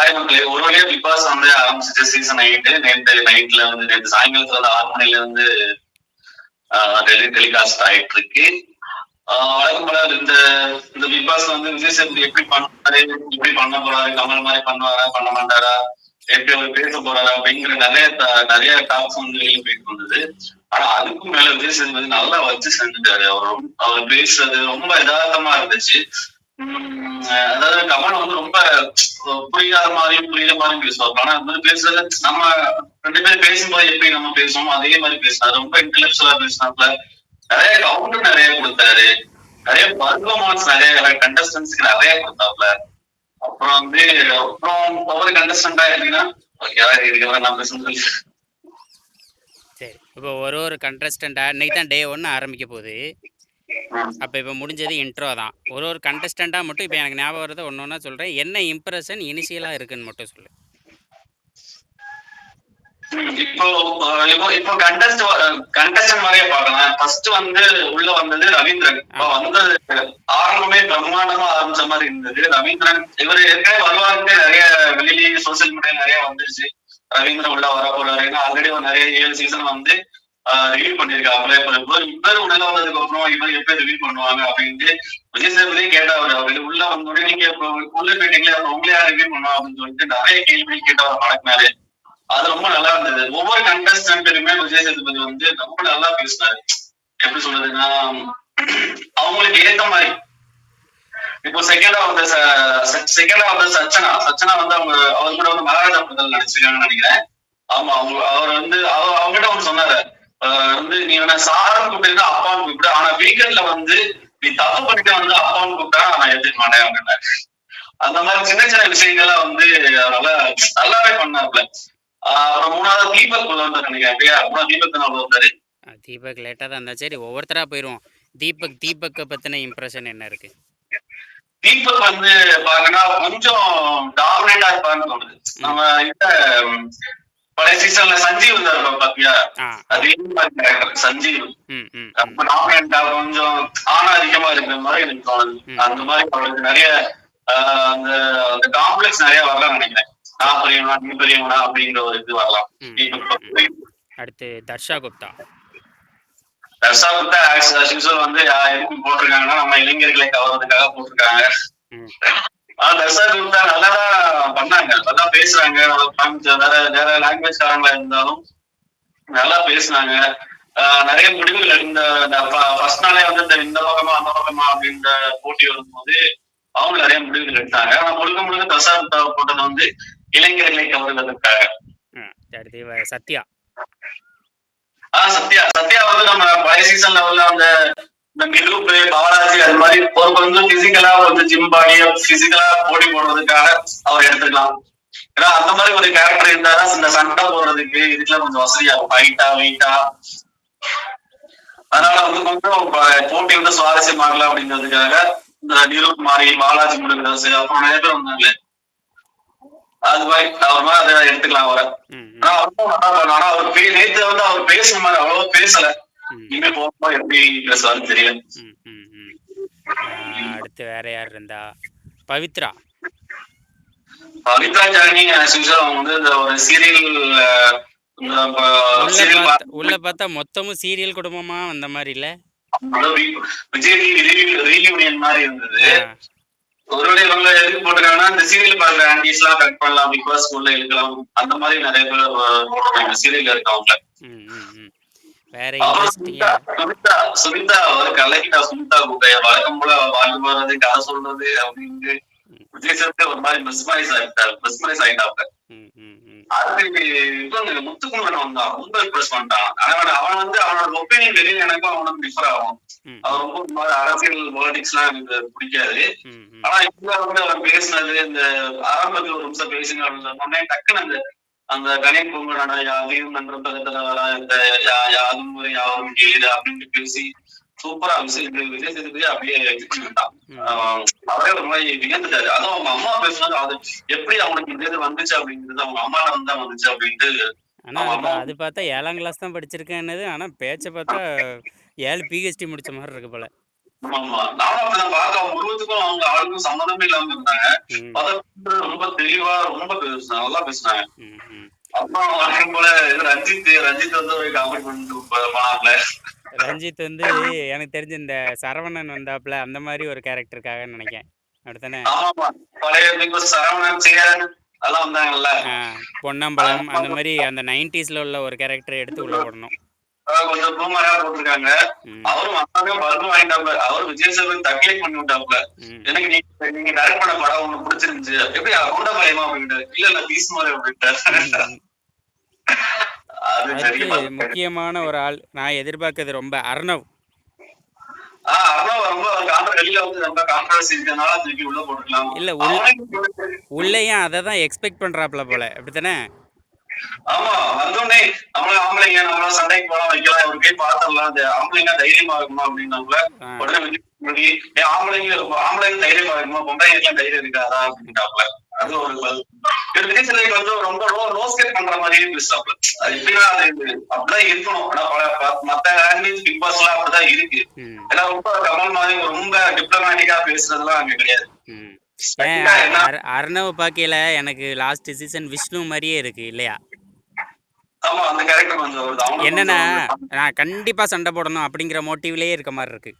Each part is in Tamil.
ஹாய் மக்களே ஒரு வழியா பிக் பாஸ் வந்து ஆரம்பிச்சிட்டு சீசன் எயிட் நேற்று நைட்ல வந்து நேற்று சாயங்காலத்துல வந்து ஆறு மணில இருந்து டெலி டெலிகாஸ்ட் ஆயிட்டு இருக்கு. வழக்கம் போல இந்த இந்த பிக் பாஸ் வந்து விஜய் சேதுபதி எப்படி பண்ணாரு எப்படி பண்ண போறாரு கமல் மாதிரி பண்ணுவாரா பண்ண மாட்டாரா எப்படி அவர் பேச போறாரா அப்படிங்கிற நிறைய நிறைய டாக்ஸ் வந்து வெளியே போயிட்டு வந்தது ஆனா அதுக்கும் மேல விஜய் சேதுபதி நல்லா வச்சு செஞ்சுட்டாரு. அவர் அவர் பேசுறது ரொம்ப யதார்த்தமா இருந்துச்சு. அதாவது கமல் வந்து ரொம்ப புரியாத மாதிரியும் புரியுற மாதிரியும் பேசுவார் ஆனா அது மாதிரி பேசுறது நம்ம ரெண்டு பேரும் பேசும்போது எப்படி நம்ம பேசுவோமோ அதே மாதிரி பேசினாரு ரொம்ப இன்டெலக்சுவலா பேசினாப்ல நிறைய கவுண்டர் நிறைய கொடுத்தாரு. நிறைய பர்ஃபார்மன்ஸ் நிறைய கண்டஸ்டன்ஸ்க்கு நிறைய கொடுத்தாப்ல அப்புறம் வந்து அப்புறம் ஒவ்வொரு கண்டஸ்டண்டா எப்படின்னா இதுக்கப்புறம் நான் பேசுறது சரி. இப்போ ஒரு ஒரு கண்டஸ்டண்ட்டாக இன்னைக்கு தான் டே ஒன்று ஆரம்பிக்க போகுது. அப்போ இப்போ முடிஞ்சது இன்ட்ரோ தான். ஒரு ஒரு கண்டஸ்டண்ட்டாக மட்டும் இப்போ எனக்கு ஞாபகம் வரதை ஒன்று ஒன்றா சொல்கிறேன் என்ன இம்ப்ரெஷன் இனிஷியலாக இருக்குன்னு மட்டும் சொல்லு. இப்போ இப்போ இப்போ கண்டஸ்ட் கண்டஸ்டன் மாதிரியே பார்க்கலாம். ஃபர்ஸ்ட் வந்து உள்ள வந்தது ரவீந்திரன். இப்போ வந்தது ஆரம்பமே பிரம்மாண்டமா ஆரம்பிச்ச மாதிரி இருந்தது. ரவீந்திரன் இவர் ஏற்கனவே வருவாருக்கு நிறைய வெளியிலேயே சோசியல் மீடியா நிறைய வந்துருச்சு. ரவீந்திரன் உள்ள வர போறாரு. ஏன்னா ஆல்ரெடி ஒரு நிறைய ஏழு சீசன் வந்து ரிவ்யூ பண்ணிருக்காப்ல இப்ப இவர் உள்ள வந்ததுக்கு அப்புறம் இவர் எப்ப ரிவ்யூ பண்ணுவாங்க அப்படின்ட்டு விஜய் சேதுபதி கேட்டவர். அவர் உள்ள வந்தோடனே நீங்க இப்போ உள்ள போயிட்டீங்களே அப்ப உங்களே ரிவ்யூ பண்ணுவோம் அப்படின்னு சொல்லிட்டு நிறைய கேள்வி கேட்டவர் வழக்கினாரு அது ரொம்ப நல்லா இருந்தது. ஒவ்வொரு கண்டஸ்டன்ட்டுமே விஜய் சேதுபதி வந்து ரொம்ப நல்லா பேசினாரு. எப்படி சொல்றதுன்னா அவங்களுக்கு ஏத்த மாதிரி. இப்போ செகண்டா வந்த செகண்டா வந்த சச்சனா சச்சனா வந்து அவங்க அவர் கூட வந்து மகாராஜா படத்தில் நடிச்சிருக்காங்கன்னு நினைக்கிறேன். ஆமா அவங்க அவர் வந்து அவர் அவங்ககிட்ட ஒன்று சொன்னாரு. வந்து நீ வேணா சாரன் கூப்பிட்டு அப்பான்னு கூப்பிட்டு ஆனா வீக்கெண்ட்ல வந்து நீ தப்பு பண்ணிட்டு வந்து அப்பான்னு கூப்பிட்டா நான் எடுத்துக்க மாட்டேன் அப்படின்னா அந்த மாதிரி சின்ன சின்ன விஷயங்கள்லாம் வந்து நல்லா நல்லாவே பண்ணாப்ல அப்புறம் மூணாவது தீபக் உள்ள வந்தாரு நினைக்கிறேன். அப்படியா? மூணாவது தீபக் தான் உள்ள வந்தாரு? தீபக் லேட்டாக தான் இருந்தா சரி ஒவ்வொருத்தராக போயிடுவோம் தீபக் தீபக்கை பற்றின இம்ப்ரெஷன் என்ன இருக்குது தீபக் வந்து பாத்தீங்கன்னா கொஞ்சம் டாமினேட்டா இருப்பான்னு தோணுது. நம்ம இந்த உம், பழைய சீசன்ல சஞ்சீவ் இருந்தாரு பாத்தியா? அதே மாதிரி சஞ்சீவ். ரொம்ப டாமினேட்டா கொஞ்சம் ஆனா அதிகமா இருக்கிற மாதிரி எனக்கு தோணுது. அந்த மாதிரி அவருக்கு நிறைய அந்த அந்த காம்ப்ளெக்ஸ் நிறைய வரலாம் நினைக்கிறேன். நான் பெரியவனா நீ பெரியவனா அப்படிங்கிற ஒரு இது வரலாம். அடுத்து தர்ஷா குப்தா. ரசாகுப்தா ஆஸ் யூஸ்வல் வந்து எதுக்கு போட்டிருக்காங்கன்னா நம்ம இளைஞர்களை கவர்றதுக்காக போட்டிருக்காங்க. ரசாகுப்தா நல்லா பண்ணாங்க. நல்லா பேசுறாங்க. வேற வேற லாங்குவேஜ் காரங்களா இருந்தாலும் நல்லா பேசுனாங்க. நிறைய முடிவுகள் இந்த ஃபர்ஸ்ட் நாளே வந்து இந்த இந்த பக்கமா அந்த பக்கமா அப்படின்ற போட்டி வரும்போது அவங்க நிறைய முடிவுகள் எடுத்தாங்க. ஆனா முழுக்க முழுக்க ரசாகுப்தா போட்டது வந்து இளைஞர்களை கவர்வதற்காக. சத்யா. ஆஹ் சத்யா. சத்யா வந்து நம்ம பழைய சீசன் லெவல்ல அந்த இந்த மிகுப்பு பாலாஜி அது மாதிரி ஒரு கொஞ்சம் பிசிக்கலா வந்து ஜிம் பாடி பிசிக்கலா போட்டி போடுறதுக்காக அவர் எடுத்துக்கலாம். ஏன்னா அந்த மாதிரி ஒரு கேரக்டர் இருந்தாதான் இந்த சண்டை போடுறதுக்கு இதுக்கெல்லாம் கொஞ்சம் வசதியா ஹைட்டா வெயிட்டா அதனால வந்து கொஞ்சம் போட்டி வந்து சுவாரஸ்யமாகலாம் அப்படிங்கிறதுக்காக இந்த நிரூப் மாதிரி பாலாஜி முருகதாஸ் அப்புறம் நிறைய பேர் வந்தாங்க. அது மாதிரி அவர் மாதிரி அதை எடுத்துக்கலாம் அவரை. ஆனா அவர் நேத்து வந்து அவர் பேசுன மாதிரி அவ்வளவு பேசல. போகும்போது எப்படி ம் ஆ, அடுத்து வேற யார் இருந்தா? பவித்ரா. பவித்ரா ஜானி அவங்க வந்து இந்த ஒரு சீரியல் உள்ள பார்த்தா மொத்தமும் சீரியல் குடும்பமா வந்த மாதிரி இல்ல? விஜய் மாதிரி இருந்தது. ஒருவேளை இவங்க எதுக்கு போட்டுருக்காங்கன்னா இந்த சீரியல் பாக்குற ஆண்டிஸ் எல்லாம் கட் பண்ணலாம் பிக் பாஸ் உள்ள இழுக்கலாம் அந்த மாதிரி நிறைய பேர் சீரியல் ம் ம். வேற இன்ட்ரெஸ்டிங்கா சுனிதா சுனிதா ஒரு கலக்கிட்டா சுனிதா கூட்டைய வழக்கம் போல வாழ் போறது கதை சொல்றது அப்படின்ட்டு விஜய் சேதுபதி ஒரு மாதிரி மிஸ்மரைஸ் ஆயிட்டாரு. மிஸ்மரைஸ் ஆயிட்டாங்க ம் ம் ம். அதுக்கு இவங்க முத்துக்குமரன் வந்தான் ரொம்ப இம்ப்ரெஸ் பண்ணிட்டான் அவன் அவன் வந்து அவனோட ஒப்பீனியன் வெளியில எனக்கும் அவனுக்கு டிஃபர் ஆகும். அவன் ரொம்ப ஒரு மாதிரி அரசியல் பாலிடிக்ஸ் எல்லாம் எனக்கு பிடிக்காது. ஆனா இப்ப வந்து அவன் பேசினது இந்த ஆரம்பத்துல ஒரு நிமிஷம் பேசுங்க அப்படின்னு சொன்னோடனே டக்குன்னு அந்த அந்த கணேன் பொங்கலான யாவையும் நன்ற பதத்துல வர இந்த யாதும் ஒரு யாவும் கேது அப்படின்ட்டு பேசி சூப்பரா விஜய் விஜய் சேதுபதி அப்படியே அவரே ஒரு மாதிரி வியந்துட்டாரு. அதுவும் அவங்க அம்மா பேசுனது அது எப்படி அவனுக்கு இந்த இது வந்துச்சு அப்படிங்கிறது அவங்க அம்மால தான் வந்துச்சு அப்படின்ட்டு ஆனா அது பார்த்தா ஏழாம் கிளாஸ் தான் படிச்சிருக்கேன்னது. ஆனா பேச்சை பார்த்தா ஏழு பிஹெச்டி முடிச்ச மாதிரி இருக்கு போல. ஆமா நானும் அப்படிதான் பார்க்க அவங்க உருவத்துக்கும் அவங்க ஆளுக்கும் சம்மந்தமே இல்லாம இருந்தாங்க. ரொம்ப தெளிவா ரொம்ப நல்லா பேசினாங்க. அப்புறம் வழக்கம் போல. இது ரஞ்சித் ரஞ்சித் வந்து ஒரு காமெடி பண்ணிட்டு போனாப்ல ரஞ்சித் வந்து எனக்கு தெரிஞ்சு இந்த சரவணன் வந்தாப்புல அந்த மாதிரி ஒரு கேரக்டருக்காக நினைக்கேன் அப்படித்தானே? ஆமாமா பழைய பிக் பாஸ் சரவணன் சேரன் அதெல்லாம் வந்தாங்கல்ல. ஆ, பொன்னம்பலம் அந்த மாதிரி அந்த நைன்டிஸ்ல உள்ள ஒரு கேரக்டர் எடுத்து உள்ள போடணும். கொஞ்சம் பூமரா போட்டிருக்காங்க. அவரும் வந்தாங்க பல்பு வாங்கிட்டாப்ல அவர் விஜய் தக்லீஃப் பண்ணி விட்டாப்ல. எனக்கு நீங்க நீங்க டைரக்ட் பண்ண படம் உங்களுக்கு பிடிச்சிருந்துச்சு. எப்படி அக்கௌண்டா பயமா அப்படின்ட்டு இல்ல இல்ல பீஸ் மாதிரி அப்படின்ட்டு முக்கியமான ஒரு ஆள். நான் எதிர்பார்க்கறது ரொம்ப அர்ணவ். இல்ல, உள்ளேயும் அதை தான் எக்ஸ்பெக்ட் பண்றாப்புல போல. அப்படித்தானே? ஆமா வந்தோடனே நம்மள ஆம்பளைங்க நம்மள சண்டைக்கு போலாம் வைக்கலாம் ஒரு கை பாத்திரலாம் ஆம்பளைங்க தைரியமா இருக்குமா அப்படின்னாங்கள ஆ. உடனே ஆம்பளைங்க ஆம்பளைங்க தைரியமா இருக்குமா பொம்பளைங்க தைரியம் இருக்காதா? அப்படின்ட்டாப்ல அது ஒரு சேதுபதி வந்து ரொம்ப ரோ ரோஸ்கேட் பண்ற மாதிரியே பேசுறாப்ல அது எப்படின்னா அது அப்படிதான் இருக்கணும். ஆனா பல- மத்த லாங்குவேஜ் பிக் பாஸ் எல்லாம் அப்படிதான் இருக்கு. ம், ஏன்னா ரொம்ப கமல் மாதிரி ரொம்ப டிப்ளமேட்டிக்கா பேசுறதுலாம் அங்க கிடையாது. அர்ணவ் பார்க்கையில எனக்கு லாஸ்ட் சீசன் விஷ்ணு மாதிரியே இருக்கு இல்லையா ஆமா அந்த கேரக்டர் கொஞ்சம் வருது. அவனும் என்னன்னா நான் கண்டிப்பா சண்டை போடணும் அப்படிங்கிற மோட்டிவ்லயே இருக்க மாதிரி இருக்கு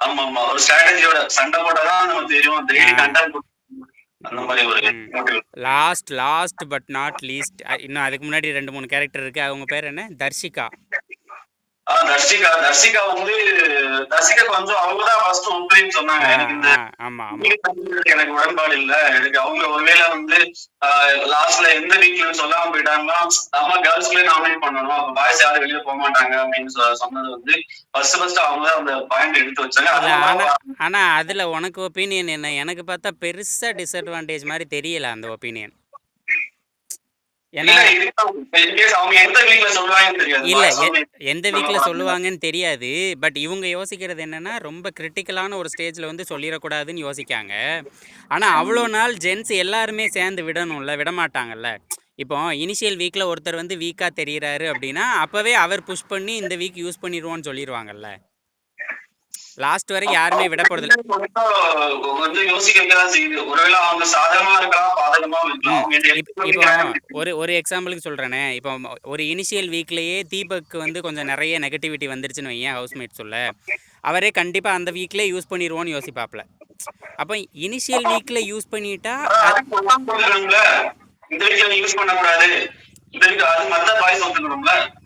ஆமா ஆமா ஒரு ஸ்ட்ராட்டஜியோட சண்டை போட்டாதான் நமக்கு தெரியும் டெய்லி ஆ. கண்டென்ட் அந்த மாதிரி ஒரு ம். motive. Last last but not least இன்னும் அதுக்கு முன்னாடி ரெண்டு மூணு கேரக்டர் இருக்கு அவங்க பேர் என்ன தர்ஷிகா தர்ஷிகா தர்ஷிகா வந்து தர்ஷிகா கொஞ்சம் அவங்கதான் ஃபர்ஸ்ட் ஒப்பேன்னு சொன்னாங்க. எனக்கு இந்த எனக்கு உடன்பாடு இல்ல. எனக்கு அவங்க ஒருவேளை வந்து லாஸ்ட்ல எந்த வீக்ல சொல்லாம போயிட்டாங்கன்னா நம்ம கேர்ள்ஸ்லயே நாமினேட் பண்ணணும். அப்ப பாய்ஸ் யாரும் வெளியே போக மாட்டாங்க அப்படின்னு சொன்னது வந்து ஃபர்ஸ்ட் ஃபர்ஸ்ட் அவங்க தான் அந்த பாயிண்ட் எடுத்து வச்சாங்க. ஆனா அதுல உனக்கு ஒப்பீனியன் என்ன? எனக்கு பார்த்தா பெருசா டிஸ்அட்வான்டேஜ் மாதிரி தெரியல அந்த ஒப்பீனியன் ஏன்னா இல்ல, எந்த வீக்ல சொல்லுவாங்கன்னு தெரியாது. பட் இவங்க யோசிக்கிறது என்னன்னா ரொம்ப கிரிட்டிக்கலான ஒரு ஸ்டேஜ்ல வந்து சொல்லிடக்கூடாதுன்னு யோசிக்காங்க. ஆனா அவ்வளோ நாள் ஜென்ஸ் எல்லாருமே சேர்ந்து விடணும்ல விட மாட்டாங்கல்ல இப்போ இனிஷியல் வீக்ல ஒருத்தர் வந்து வீக்கா தெரியறாரு அப்படின்னா அப்பவே அவர் புஷ் பண்ணி இந்த வீக் யூஸ் பண்ணிடுவோம்னு சொல்லிடுவாங்கல்ல. லாஸ்ட் வரைக்கும் யாருமே விட போறதில்ல கொஞ்சம் கொஞ்சம் யோசிக்க வைக்கதான் செய்யுது. ஒருவேளை அவங்க சாதகமா இருக்கலாம் பாதகமா இருக்கலாம். அவங்க இந்த இப்- இப்போ ஒரு ஒரு எக்ஸாம்பிளுக்கு சொல்கிறேனே இப்போ ஒரு இனிஷியல் வீக்லேயே தீபக் வந்து கொஞ்சம் நிறைய நெகட்டிவிட்டி வந்துருச்சுன்னு வையேன் ஹவுஸ்மேட் சொல்ல அவரே கண்டிப்பாக அந்த வீக்லேயே யூஸ் பண்ணிடுவோன்னு யோசிப்பாப்ல. அப்போ இனிஷியல் வீக்கில் யூஸ் பண்ணிட்டா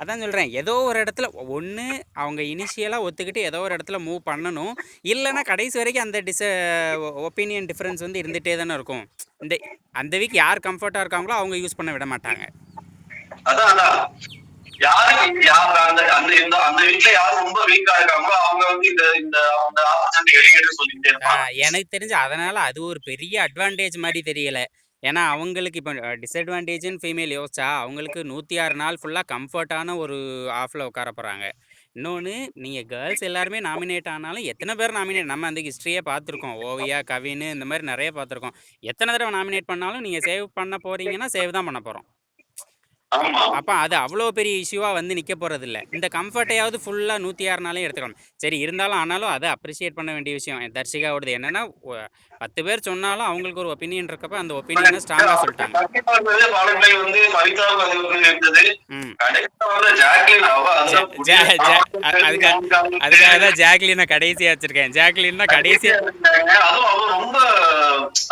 அதான் சொல்கிறேன் ஏதோ ஒரு இடத்துல ஒன்று அவங்க இனிஷியலாக ஒத்துக்கிட்டு ஏதோ ஒரு இடத்துல மூவ் பண்ணணும். இல்லைன்னா கடைசி வரைக்கும் அந்த டிச ஒப்பீனியன் டிஃப்ரென்ஸ் வந்து இருந்துகிட்டே தானே இருக்கும். இந்த அந்த வீக் யார் கம்ஃபர்ட்டாக இருக்காங்களோ அவங்க யூஸ் பண்ண விட மாட்டாங்க. யாருக்கு யார் அந்த அந்த இந்த அந்த வீக்ல யார் ரொம்ப வீக்கா இருக்காங்களோ அவங்க வந்து இந்த இந்த அந்த ஆப்பர்ச்சுனிட்டி எனக்கு தெரிஞ்சு அதனால அது ஒரு பெரிய அட்வான்டேஜ் மாதிரி தெரியல. ஏன்னா அவங்களுக்கு இப்போ டிஸ்அட்வான்டேஜ்னு ஃபீமேல் யோசிச்சா அவங்களுக்கு நூற்றி ஆறு நாள் ஃபுல்லாக கம்ஃபர்ட்டான ஒரு ஆஃபில் உட்கார போகிறாங்க இன்னொன்று நீங்கள் கேர்ள்ஸ் எல்லாருமே நாமினேட் ஆனாலும் எத்தனை பேர் நாமினேட் நம்ம அந்த ஹிஸ்ட்ரியே பார்த்துருக்கோம். ஓவியா கவின்னு இந்த மாதிரி நிறைய பார்த்துருக்கோம். எத்தனை தடவை நாமினேட் பண்ணாலும் நீங்கள் சேவ் பண்ண போகிறீங்கன்னா சேவ் தான் பண்ண போகிறோம் அப்போ அது அவ்வளோ பெரிய இஷ்யூவாக வந்து நிற்க போகிறதில்ல இந்த கம்ஃபர்ட்டையாவது ஃபுல்லாக நூற்றி ஆறு நாளே எடுத்துக்கணும். சரி இருந்தாலும் ஆனாலும் அதை அப்ரிஷியேட் பண்ண வேண்டிய விஷயம். தர்ஷிகாவோடது என்னன்னா பத்து பேர் சொன்னாலும் அவங்களுக்கு ஒரு ஒப்பீனியன் இருக்கப்ப அந்த ஒப்பீனியனை ஸ்ட்ராங்காக சொல்லிட்டாங்க. அதுக்காக தான் ஜாக்லினை கடைசியாக வச்சிருக்கேன். ஜாக்லின்னா அவ ரொம்ப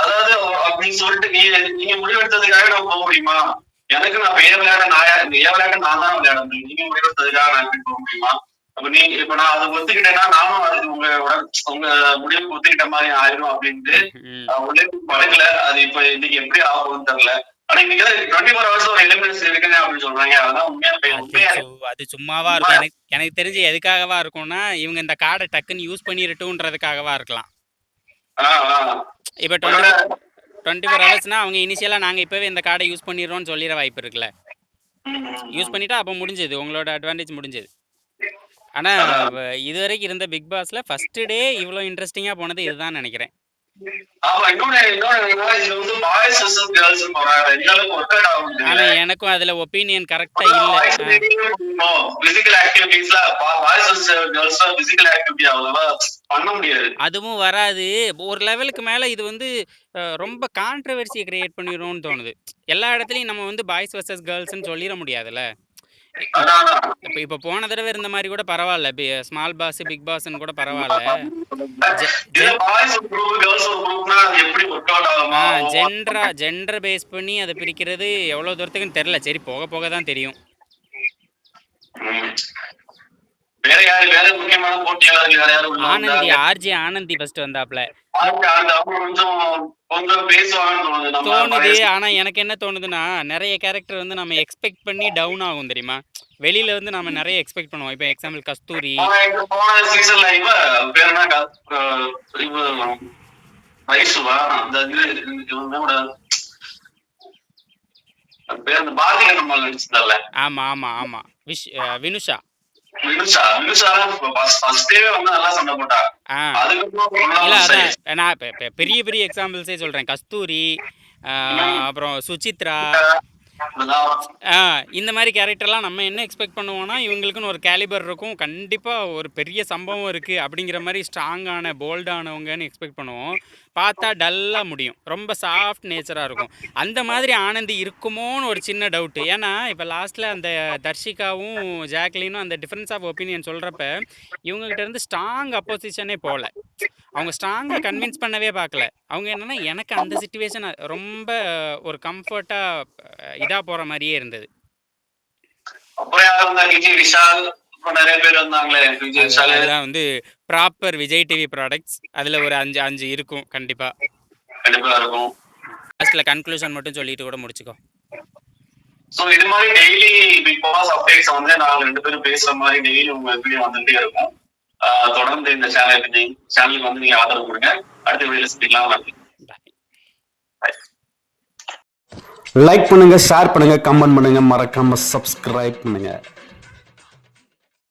அதாவது அப்படின்னு சொல்லிட்டு நீங்க முடிவெடுத்ததுக்காக நான் போக முடியுமா? எனக்கு நான் ஏன் விளையாட நான் ஏன் விளையாட நான் தான் விளையாட முடியும் நீங்க முடிவெடுத்ததுக்காக நான் போக முடியுமா? அப்ப நீங்க இப்ப நான் அதை ஒத்துக்கிட்டேன்னா நானும் அதுக்கு உங்க உங்க முடிவுக்கு ஒத்துக்கிட்ட மாதிரி ஆயிரும் அப்படின்ட்டு உள்ளே பழகல அது இப்ப இன்னைக்கு எப்படி ஆகும்னு தெரியல. அது சும்மாவா இருக்கும். எனக்கு எனக்கு தெரிஞ்சு எதுக்காகவா இருக்கும்னா இவங்க இந்த கார்டை டக்குன்னு யூஸ் பண்ணிடட்டும்ன்றதுக்காகவா இருக்கலாம். இப்போ டுவெண்ட்டி ஃபோர் ஹவர்ஸ்னா அவங்க இனிஷியலாக நாங்கள் இப்போவே இந்த கார்டை யூஸ் பண்ணிடுறோம்னு சொல்லிட வாய்ப்பு இருக்குல்ல. யூஸ் பண்ணிட்டா அப்போ முடிஞ்சது. உங்களோட அட்வான்டேஜ் முடிஞ்சது. ஆனால் இது வரைக்கும் இருந்த பிக் பாஸ்ல ஃபஸ்ட்டு டே இவ்வளோ இன்ட்ரெஸ்டிங்காக போனது இதுதான் நினைக்கிறேன். ஆனா எனக்கும் அதுல ஒப்பீனியன் கரெக்டா இல்ல. அதுவும் வராது. ஒரு லெவலுக்கு மேல இது வந்து ரொம்ப கான்ட்ரவர்சியை கிரியேட் பண்ணிடும்னு தோணுது. எல்லா இடத்துலயும் நம்ம வந்து பாய்ஸ் வர்சஸ் கேர்ள்ஸ்னு சொல்லிட முடியாதுல்ல. இப்போ இப்போ போன தடவை இருந்த மாதிரி கூட பரவாயில்ல. ஸ்மால் பாஸ் பிக் பாஸ்ன்னு கூட பரவாயில்ல. ஜென்ரா ஜெண்டர் பேஸ் பண்ணி அதை பிரிக்கிறது எவ்வளோ தூரத்துக்குன்னு தெரில சரி போக போக தான் தெரியும். வேற யாரு வேற முக்கியமான போட்டியாளர்கள் வேற யாரும் ஆனந்தி? ஆர்ஜி ஆனந்தி ஃபர்ஸ்ட் வந்தாப்ல தோணுது ஆனா எனக்கு என்ன தோணுதுன்னா நிறைய கேரக்டர் வந்து நம்ம எக்ஸ்பெக்ட் பண்ணி டவுன் ஆகும் தெரியுமா? வெளியில வந்து நம்ம நிறைய எக்ஸ்பெக்ட் பண்ணுவோம். இப்போ எக்ஸாம்பிள் கஸ்தூரி. ஆமா ஆமா ஆமா. விஷ் வினுஷா. நான் பெரிய பெரிய எக்ஸாம்பிள்ஸே சொல்றேன். கஸ்தூரி அப்புறம் சுசித்ரா. இந்த மாதிரி கேரக்டர்லாம் நம்ம என்ன எக்ஸ்பெக்ட் பண்ணுவோம்னா இவங்களுக்குன்னு ஒரு கேலிபர் இருக்கும். கண்டிப்பாக ஒரு பெரிய சம்பவம் இருக்குது அப்படிங்கிற மாதிரி ஸ்ட்ராங்கான போல்டானவங்கன்னு எக்ஸ்பெக்ட் பண்ணுவோம். பார்த்தா டல்லாக முடியும். ரொம்ப சாஃப்ட் நேச்சராக இருக்கும். அந்த மாதிரி ஆனந்தி இருக்குமோன்னு ஒரு சின்ன டவுட்டு ஏன்னா இப்போ லாஸ்ட்டில் அந்த தர்ஷிகாவும் ஜாக்லினும் அந்த டிஃப்ரென்ஸ் ஆஃப் ஒப்பீனியன் சொல்கிறப்ப இவங்ககிட்ட இருந்து ஸ்ட்ராங் அப்போசிஷனே போகல அவங்க ஸ்ட்ராங்காக கன்வின்ஸ் பண்ணவே பார்க்கல. அவங்க என்னென்னா எனக்கு அந்த சுச்சுவேஷன் ரொம்ப ஒரு கம்ஃபர்ட்டாக இதாக போகிற மாதிரியே இருந்தது. அப்புறம் விஜய் விஷால்? நிறைய பேர் வந்தாங்களே விஜய் அது- விஷால் அதெல்லாம் வந்து ப்ராப்பர் விஜய் டிவி ப்ராடக்ட்ஸ் அதில் ஒரு அஞ்சு அஞ்சு இருக்கும் கண்டிப்பாக கண்டிப்பா இருக்கும். லாஸ்ட்டில் கன்க்ளூஷன் மட்டும் சொல்லிட்டு கூட முடிச்சுக்கோ. சோ இது மாதிரி டெய்லி பிக் பாஸ் அப்டேட்ஸ் வந்து நாங்க ரெண்டு பேரும் பேசுற மாதிரி டெய்லி உங்க வீடியோ வந்துட்டே இருக்கும். தொடர்ந்து இந்த சேனலுக்கு சேனலுக்கு வந்து நீங்க ஆதரவு கொடுங்க. அடுத்த வீடியோ சந்திக்கலாம். நன்றி. லைக் பண்ணுங்க ஷேர் பண்ணுங்க கமெண்ட் பண்ணுங்க. மறக்காம சப்ஸ்கிரைப் பண்ணுங்க.